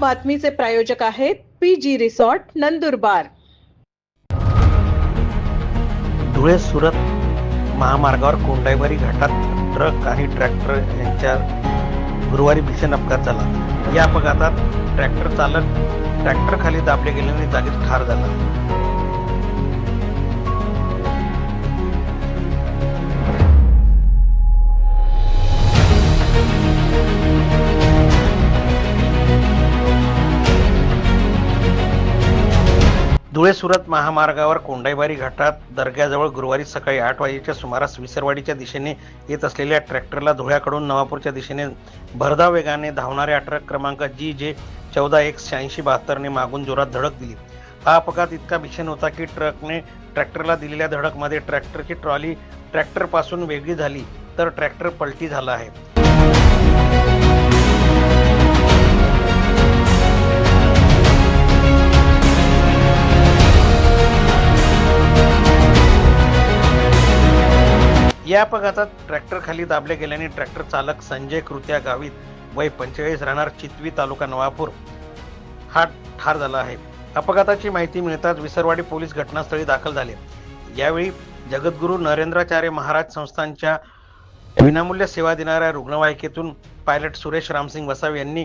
बातमीचे प्रायोजक आहेत P G resort Nandurbar. Dhule Surat महामार्गावर कोंडाईबारी घाटात ट्रक आणि ट्रॅक्टर यांच्या गुरुवारी भीषण अपघात झाला. या अपघातात ट्रॅक्टर चालक ट्रॅक्टर खाली दाबले गेल्याने जागीच ठार झाला. धुळे सुरत महामार्गावर कोंडाईबारी घाटात दर्ग्याजवळ गुरुवारी सकाळी आठ वाजेच्या सुमारास विसरवाडीच्या दिशेने येत असलेल्या ट्रॅक्टरला धुळ्याकडून नवापूरच्या दिशेने भरधाव वेगाने धावणाऱ्या ट्रक क्रमांक जी जे चौदा एक शहाऐंशी बहात्तरने मागून जोरात धडक दिली. हा अपघात इतका भीषण होता की ट्रकने ट्रॅक्टरला दिलेल्या धडकमध्ये ट्रॅक्टरची ट्रॉली ट्रॅक्टरपासून वेगळी झाली तर ट्रॅक्टर पलटी झाला आहे. या अपघातात ट्रॅक्टर खाली दाबले गेल्याने ट्रॅक्टर चालक संजय कृत्या गावित वय पंचेचाळीस राहणार चितवी तालुका नवापूर. हा ठार झाला आहे. अपघाताची माहिती मिळताच विसरवाडी पोलीस घटनास्थळी दाखल झाले. यावेळी जगद्गुरू नरेंद्राचार्य महाराज संस्थांच्या विनामूल्य सेवा देणाऱ्या रुग्णवाहिकेतून पायलट सुरेश रामसिंग वसावे यांनी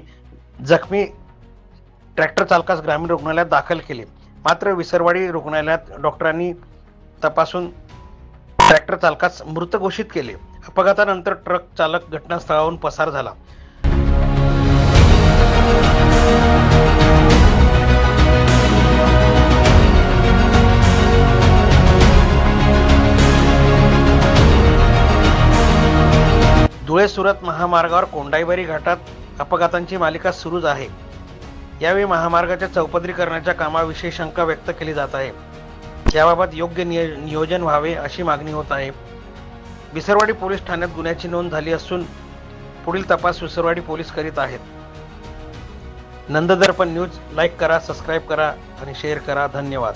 जखमी ट्रॅक्टर चालकास ग्रामीण रुग्णालयात दाखल केले. मात्र विसरवाडी रुग्णालयात डॉक्टरांनी तपासून ट्रॅक्टर चालकास मृत घोषित केले. अपघातानंतर ट्रक चालक घटनास्थळावरून पसार झाला. धुळे सुरत महामार्गावर कोंडाईबारी घाटात अपघातांची मालिका सुरूच आहे. यावेळी महामार्गाच्या चौपदरीकरणाच्या कामाविषयी शंका व्यक्त केली जात आहे. याबाबत योग्य निय- नियोजन व्हावे अशी मागणी होत आहे. विसरवाडी पोलीस ठाण्यात गुन्ह्याची नोंद झाली असून पुढील तपास विसरवाडी पोलीस करीत आहेत. नंददर्पण न्यूज लाईक करा सबस्क्राईब करा आणि शेअर करा. धन्यवाद.